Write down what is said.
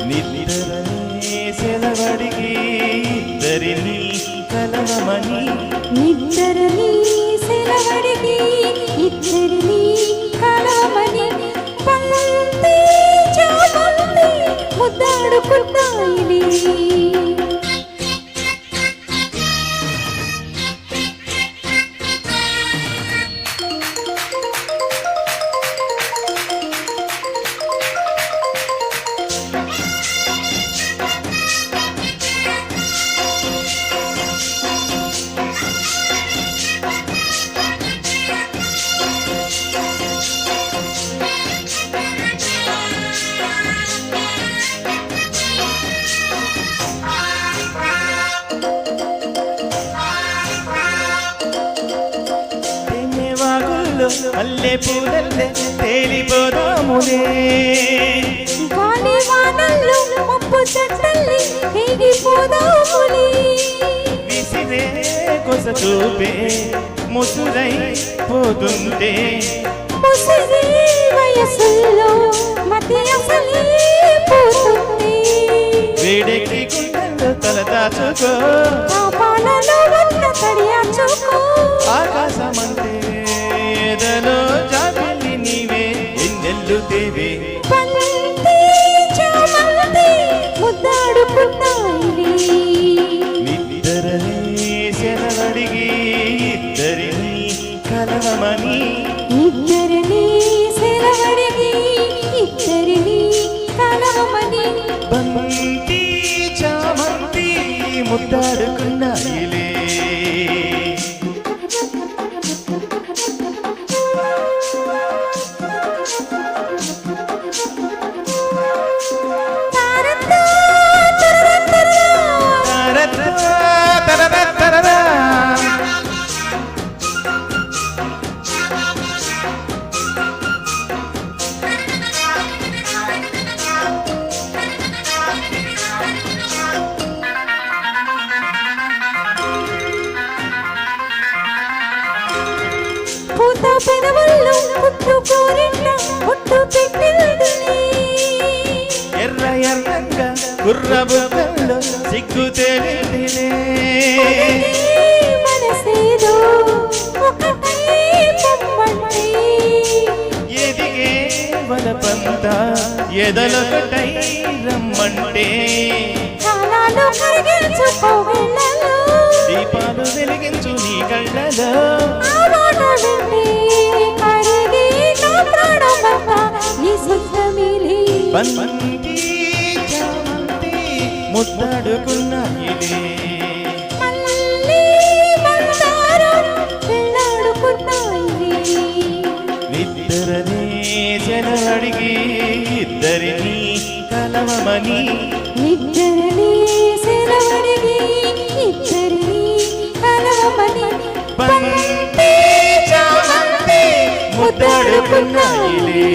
నిద్రనే సెలవడిగి ఇద్దరిని కలవమని నిద్దరని సెలవడిగి ఇద్దరిని కలవమని పంతే తెన్నెవాగుల్లో అల్లె పూలల్లె తేలిపోదాములే గాలి వానల్లో మబ్బు చెట్టల్లి రేగిపోదాములే. విసిరే కొస చూపే ముసురై పోతుంటే ముసిరి వయసుల్లో మతి అసలే పోతుంది. వేడెక్కి గుండెల్లో తల దాచుకో పాపాలలో ఉన్న తడియాచుకో. ఆకాశమంటే ఎన్నెల్లు తేవే బంతి చామంతి ముద్దాడుకున్నాయిలే. నిద్దరనే సెలవడిగి ఇద్దరిని కలవమని. ఇద్దరిని సెలవడిగి ఇద్దరిని కలవమని. బంతి చామంతి ముద్దాడుకున్నాయిలే పుట్టు పుట్టు. ఎర్ర ఎర్రంగా సిగ్గు మనసేదో పొమ్మంటే. ఎదిగే ఎదలొకటై రమ్మంటే. దీపాలు వెలిగించు నీ కళ్ళలో బంతి చామంతి మందారం వెళ్ళాడుకున్నాయిలే. నిద్రనే సెలవడిగి ఇద్దరిని కలవమని నిద్రని సెలవడిగి ఇద్దరిని కలవమని బంతి చామంతి ముద్దాడుకున్నాయిలే